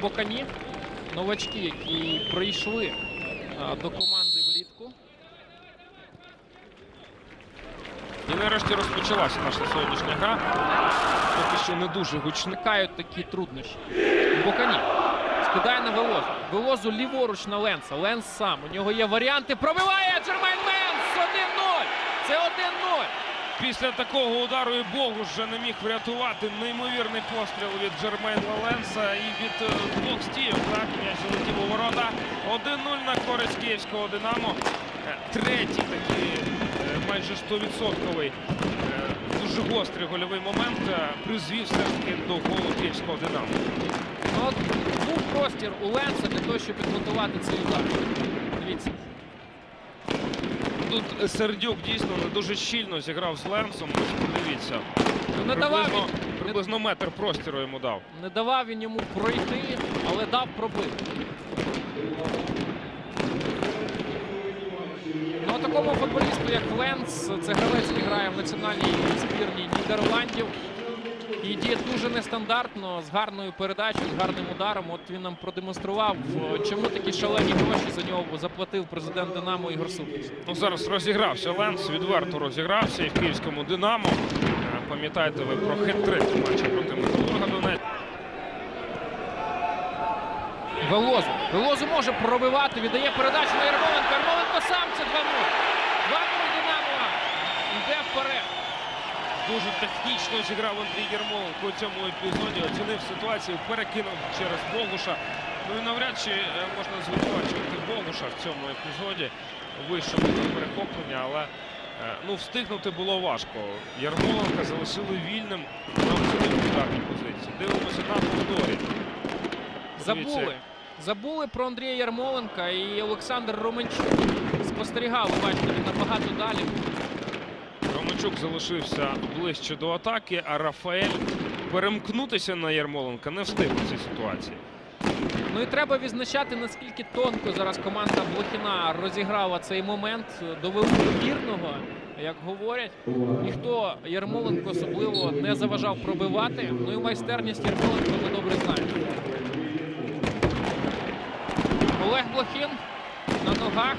Бокані. Новачки, які прийшли до команди влітку. І нарешті розпочалася наша сьогоднішня гра. Поки що не дуже гучна. Виникають такі труднощі. Бокані. Скидає на Велозу. Велозу ліворуч на Ленса. Ленс сам. У нього є варіанти. Пробиває Джермайн Ленс! 1-0! Це 1-0! Після такого удару і Богу вже не міг врятувати неймовірний постріл від Джермейна Ленса і від е, двох стійок. Так, м'яч залетів у ворота. 1-0 на користь київського Динамо. Е, Третій такий е, майже 100% е, дуже гострий гольовий момент призвів все ж таки до голу київського Динамо. Ну, був простір у Ленса для того, щоб підготувати цей удар. Дивіться. Тут Сердюк дійсно не дуже щільно зіграв з Ленсом. Ось подивіться. Ну, Не давав, Приблизно, він, приблизно метр простіру йому дав. не давав він йому пройти, але дав пробити. Ну, такому футболісту, як Ленс, це гравець, який грає в національній збірній Нідерландів. І діє дуже нестандартно, з гарною передачею, з гарним ударом. От він нам продемонстрував, чому такі шалені гроші за нього заплатив президент Динамо Ігор Супрус. Ну, зараз розігрався Ленс, відверто розігрався і в київському Динамо. Е, Пам'ятаєте ви про хет-трик матчі проти Металурга Донецьк. Велозу. Велозу може пробивати, віддає передачу на Ярмоленко. Ярмоленко сам це 2-0. 2-0 Динамо. Йде вперед. Дуже технічно зіграв Андрій Єрмоленко у цьому епізоді. Оцінив ситуацію, перекинув через Богуша. Ну і навряд чи е, можна звинувачувати Богуша в цьому епізоді. Вийшов на перехоплення, але е, ну, встигнути було важко. Ярмоленка залишили вільним на абсолютно ударній позиції. Дивимося на повторі. Забули. Забули про Андрія Ярмоленка і Олександр Роменчук. Спостерігали, бачите, набагато далі. Романчук залишився ближче до атаки, а Рафаель перемкнутися на Ярмоленка не встиг у цій ситуації. Ну і треба відзначати, наскільки тонко зараз команда Блохіна розіграла цей момент. До вірного, як говорять. Ніхто Ярмоленко особливо не заважав пробивати. Ну і майстерність Ярмоленко ми добре знаємо. Олег Блохін на ногах.